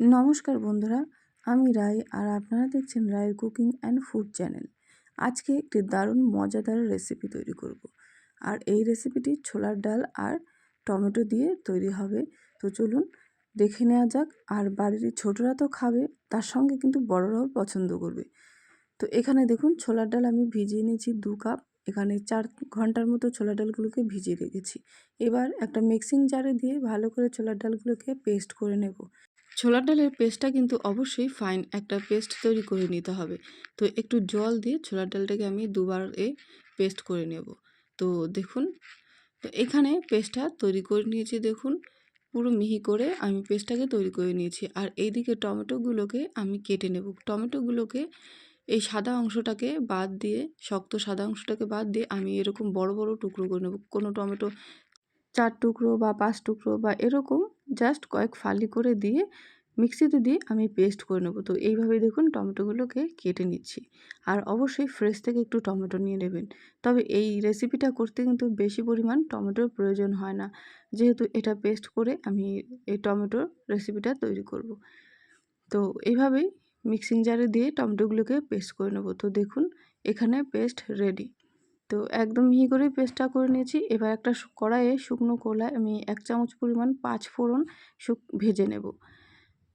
নমস্কার বন্ধুরা, আমি রায় আর আপনারা দেখছেন রায়ের কুকিং অ্যান্ড ফুড চ্যানেল। আজকে একটি দারুণ মজাদার রেসিপি তৈরি করব। আর এই রেসিপিটি ছোলার ডাল আর টমেটো দিয়ে তৈরি হবে। তো চলুন দেখে নেওয়া যাক, আর বাড়ির ছোটরা তো খাবে, তার সঙ্গে কিন্তু বড়রাও পছন্দ করবে। তো এখানে দেখুন, ছোলার ডাল আমি ভিজিয়ে নিয়েছি দু কাপ। এখানে চার ঘণ্টার মতো ছোলার ডালগুলোকে ভিজিয়ে রেখেছি। এবার একটা মিক্সিং জারে দিয়ে ভালো করে ছোলার ডালগুলোকে পেস্ট করে নেব। ছোলার ডালের পেস্টটা কিন্তু অবশ্যই ফাইন একটা পেস্ট তৈরি করে নিতে হবে। তো একটু জল দিয়ে ছোলার ডালটাকে আমি দুবার এ পেস্ট করে নেব। তো দেখুন, তো এখানে পেস্টটা তৈরি করে নিয়েছি দেখুন, পুরো মিহি করে আমি পেস্টটাকে তৈরি করে নিয়েছি। আর এইদিকে টমেটোগুলোকে আমি কেটে নেব। টমেটোগুলোকে এই সাদা অংশটাকে বাদ দিয়ে, শক্ত সাদা অংশটাকে বাদ দিয়ে আমি এরকম বড় বড় টুকরো করে নেব। কোনো টমেটো চার টুকরো বা পাঁচ টুকরো বা এরকম জাস্ট কয়েক ফালি করে দিয়ে মিক্সিতে দিয়ে আমি পেস্ট করে নেব। তো এইভাবে দেখুন টমেটোগুলোকে কেটে নিচ্ছি। আর অবশ্যই ফ্রেশ থেকে একটু টমেটো নিয়ে নেবেন। তবে এই রেসিপিটা করতে কিন্তু বেশি পরিমাণ টমেটোর প্রয়োজন হয় না। যেহেতু এটা পেস্ট করে আমি এই টমেটোর রেসিপিটা তৈরি করব। তো এইভাবেই মিক্সিং জারে দিয়ে টমেটোগুলোকে পেস্ট করে নেব। তো দেখুন এখানে পেস্ট রেডি তো একদম মিহি করেই পেস্টটা করে নিয়েছি। এবার একটা কড়াইয়ে শুকনো কলায় আমি এক চামচ পরিমাণ পাঁচ ফোড়ন শুক, ভেজে নেব।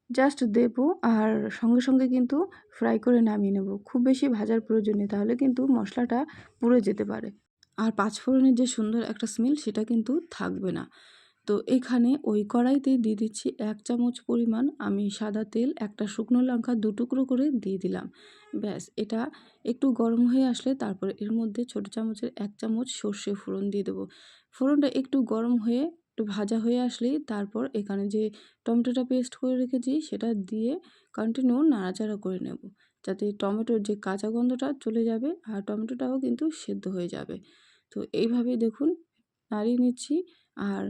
জাস্ট দেব আর সঙ্গে সঙ্গে কিন্তু ফ্রাই করে নামিয়ে নেব। খুব বেশি ভাজার প্রয়োজন নেই, তাহলে কিন্তু মশলাটা পুড়ে যেতে পারে। আর পাঁচ ফোড়নের যে সুন্দর একটা স্মেল সেটা কিন্তু থাকবে না। তো এখানে ওই কড়াইতে দিয়ে দিচ্ছি এক চামচ পরিমাণ আমি সাদা তেল, একটা শুকনো লঙ্কা দু টুকরো করে দিয়ে দিলাম। ব্যাস, এটা একটু গরম হয়ে আসলে তারপরে এর মধ্যে ছোট চামচের এক চামচ সর্ষে ফোড়ন দিয়ে দেবো। ফোড়নটা একটু গরম হয়ে, একটু ভাজা হয়ে আসলেই তারপর এখানে যে টমেটোটা পেস্ট করে রেখেছি সেটা দিয়ে কন্টিনিউ নাড়াচাড়া করে নেব। যাতে টমেটোর যে কাঁচা গন্ধটা চলে যাবে আর টমেটোটাও কিন্তু সেদ্ধ হয়ে যাবে। তো এইভাবে দেখুন, নাড়িয়ে নিচ্ছি আর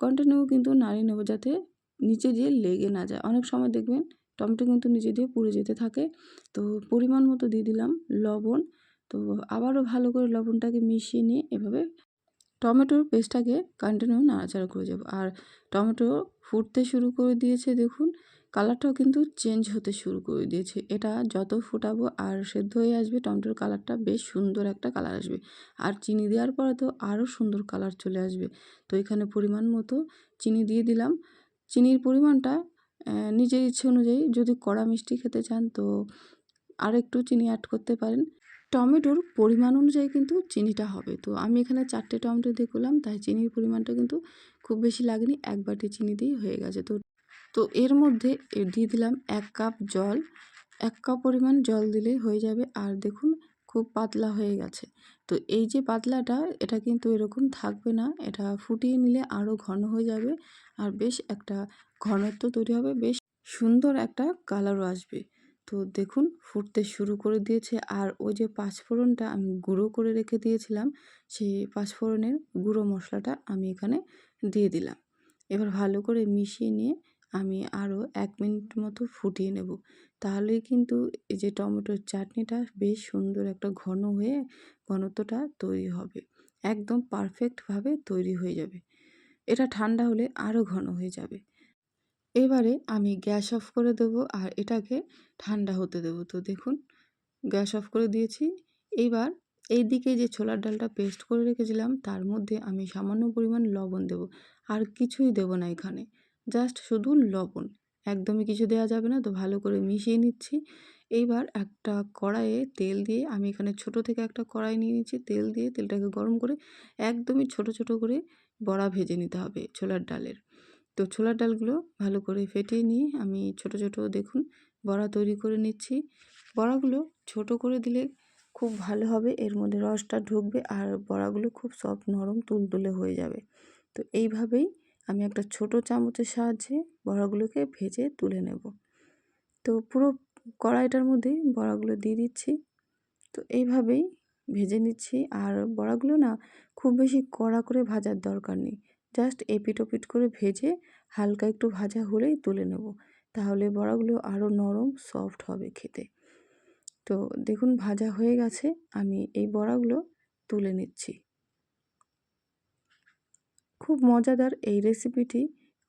কন্টিনিউ কিন্তু নাড়িয়ে নেব যাতে নিচে দিয়ে লেগে না যায়। অনেক সময় দেখবেন টমেটো কিন্তু নিচে দিয়ে পুড়ে যেতে থাকে। তো পরিমাণ মতো দিয়ে দিলাম লবণ। তো আবারও ভালো করে লবণটাকে মিশিয়ে নিয়ে এভাবে টমেটোর পেস্টটাকে কন্টিনিউ নাড়াচাড়া করে যাব। আর টমেটো ফুটতে শুরু করে দিয়েছে দেখুন কালারটাও কিন্তু চেঞ্জ হতে শুরু করে দিয়েছে। এটা যত ফুটাবো আর সেদ্ধ হয়ে আসবে, টমেটোর কালারটা বেশ সুন্দর একটা কালার আসবে। আর চিনি দেওয়ার পরে তো আরও সুন্দর কালার চলে আসবে। তো এখানে পরিমাণ মতো চিনি দিয়ে দিলাম। চিনির পরিমাণটা নিজের ইচ্ছে অনুযায়ী যদি কড়া মিষ্টি খেতে চান তো আর একটু চিনি অ্যাড করতে পারেন। টমেটোর পরিমাণ অনুযায়ী কিন্তু চিনিটা হবে। তো আমি এখানে চারটে টমেটো দিয়ে করলাম, তাই চিনির পরিমাণটা কিন্তু খুব বেশি লাগেনি, এক বাটি চিনি দিয়েই হয়ে গেছে। তো তো এর মধ্যে দিয়ে দিলাম এক কাপ জল। এক কাপ পরিমাণ জল দিলেই হয়ে যাবে। আর দেখুন, খুব পাতলা হয়ে গেছে। তো এই যে পাতলাটা, এটা কিন্তু এরকম থাকবে না। এটা ফুটিয়ে নিলে আরও ঘন হয়ে যাবে। আর বেশ একটা ঘনত্ব তৈরি হবে। বেশ সুন্দর একটা কালারও আসবে। তো দেখুন, ফুটতে শুরু করে দিয়েছে। আর ওই যে পাঁচফোড়নটা আমি গুঁড়ো করে রেখে দিয়েছিলাম, সেই পাঁচফোড়নের গুঁড়ো মশলাটা আমি এখানে দিয়ে দিলাম। এবার ভালো করে মিশিয়ে নিয়ে আমি আরও এক মিনিট মতো ফুটিয়ে নেব। তাহলেই কিন্তু এই যে টমেটোর চাটনিটা বেশ সুন্দর একটা ঘন হয়ে ঘনত্বটা তৈরি হবে। একদম পারফেক্টভাবে তৈরি হয়ে যাবে। এটা ঠান্ডা হলে আরও ঘন হয়ে যাবে। এবারে আমি গ্যাস অফ করে দেব আর এটাকে ঠান্ডা হতে দেব। তো দেখুন, গ্যাস অফ করে দিয়েছি। এইবার এই দিকে যে ছোলার ডালটা পেস্ট করে রেখেছিলাম, তার মধ্যে আমি সামান্য পরিমাণ লবণ দেব। আর কিছুই দেব না এখানে। জাস্ট শুধু লবণ। একদমই কিছু দেওয়া যাবে না, তো ভালো করে মিশিয়ে নিচ্ছি। এইবার একটা কড়াইয়ে তেল দিয়ে আমি এখানে ছোট থেকে একটা কড়াই নিয়ে নিচ্ছি। তেল দিয়ে তেলটাকে গরম করে একদমই ছোট ছোট করে বড়া ভেজে নিতে হবে ছোলার ডালের। তো ছোলার ডালগুলো ভালো করে ফেটিয়ে নিয়ে আমি ছোট ছোট দেখুন বড়া তৈরি করে নিচ্ছি। বড়াগুলো ছোট করে দিলে খুব ভালো হবে, এর মধ্যে রসটা ঢুকবে আর বড়াগুলো খুব সফট নরম তুলতুলে হয়ে যাবে। তো এইভাবেই আমি একটা ছোট চামচের সাহায্যে বড়াগুলোকে ভেজে তুলে নেব। তো পুরো কড়াইটার মধ্যে বড়াগুলো দিয়ে দিচ্ছি। তো এইভাবেই ভেজে নিচ্ছি। আর বড়াগুলো না খুব বেশি কড়া করে ভাজার দরকার নেই। জাস্ট এপিট ওপিট করে ভেজে হালকা একটু ভাজা হলেই তুলে নেব। তাহলে বড়াগুলো আরও নরম, সফট হবে খেতে। তো দেখুন ভাজা হয়ে গেছে। আমি এই বড়াগুলো তুলে নিচ্ছি। খুব মজাদার এই রেসিপিটি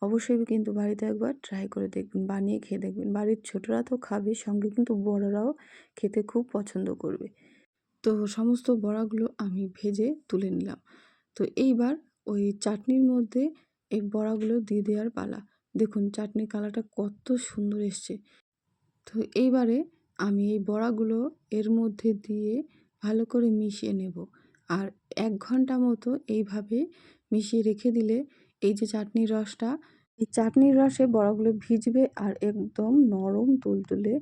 অবশ্যই কিন্তু বাড়িতে একবার ট্রাই করে দেখবেন, বানিয়ে খেয়ে দেখবেন। বাড়ির ছোটরা তো খাবে, সঙ্গে কিন্তু বড়রাও খেতে খুব পছন্দ করবে। তো সমস্ত বড়াগুলো আমি ভেজে তুলে নিলাম। তো এইবার ওই চাটনির মধ্যে এই বড়াগুলো দিয়ে দেওয়ার পালা। দেখুন চাটনির কালারটা কত সুন্দর এসছে। তো এইবারে আমি এই বড়াগুলো এর মধ্যে দিয়ে ভালো করে মিশিয়ে নেব। আর এক ঘণ্টা মতো এইভাবে মিশিয়ে রেখে দিলে এই যে চাটনির রসটা, এই চাটনির রসে বড়াগুলো ভিজবে আর একদম নরম তুলতুলে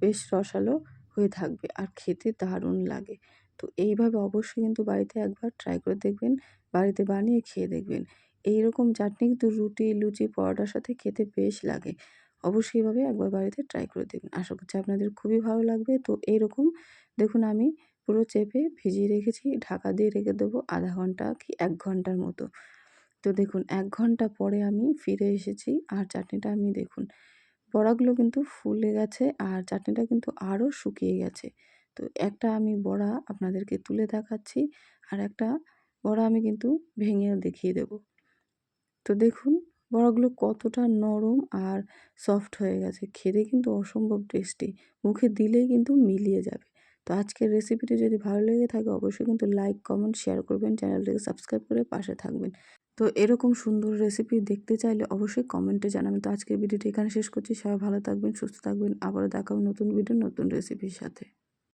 বেশ রসালো হয়ে থাকবে আর খেতে দারুণ লাগে। তো এইভাবে অবশ্যই কিন্তু বাড়িতে একবার ট্রাই করে দেখবেন, বাড়িতে বানিয়ে খেয়ে দেখবেন। এই রকম চাটনি কিন্তু রুটি, লুচি, পরোটার সাথে খেতে বেশ লাগে। অবশ্যই এভাবে একবার বাড়িতে ট্রাই করে দেখবেন। আশা করছি আপনাদের খুবই ভালো লাগবে। তো এইরকম দেখুন আমি পুরো চেপে ভিজিয়ে রেখেছি। ঢাকা দিয়ে রেখে দেবো আধা ঘণ্টা কি এক ঘণ্টার মতো। তো দেখুন, এক ঘণ্টা পরে আমি ফিরে এসেছি আর চাটনিটা আমি দেখুন, বড়াগুলো কিন্তু ফুলে গেছে আর চাটনিটা কিন্তু আরও শুকিয়ে গেছে। তো একটা আমি বড়া আপনাদেরকে তুলে দেখাচ্ছি আর একটা বড়া আমি কিন্তু ভেঙেও দেখিয়ে দেব। তো দেখুন, বড়াগুলো কতটা নরম আর সফট হয়ে গেছে। খেতে কিন্তু অসম্ভব টেস্টি। মুখে দিলেই কিন্তু মিলিয়ে যাবে। তো আজকের রেসিপিটি যদি ভালো লেগে থাকে, অবশ্যই কিন্তু লাইক কমেন্ট শেয়ার করবেন চ্যানেলটিকে সাবস্ক্রাইব করে পাশে থাকবেন। তো এরকম সুন্দর রেসিপি দেখতে চাইলে অবশ্যই কমেন্টে জানাবেন। তো আজকের ভিডিওটি এখানে শেষ করছি। সবাই ভালো থাকবেন, সুস্থ থাকবেন। আবারও দেখাবো নতুন ভিডিও নতুন রেসিপির সাথে।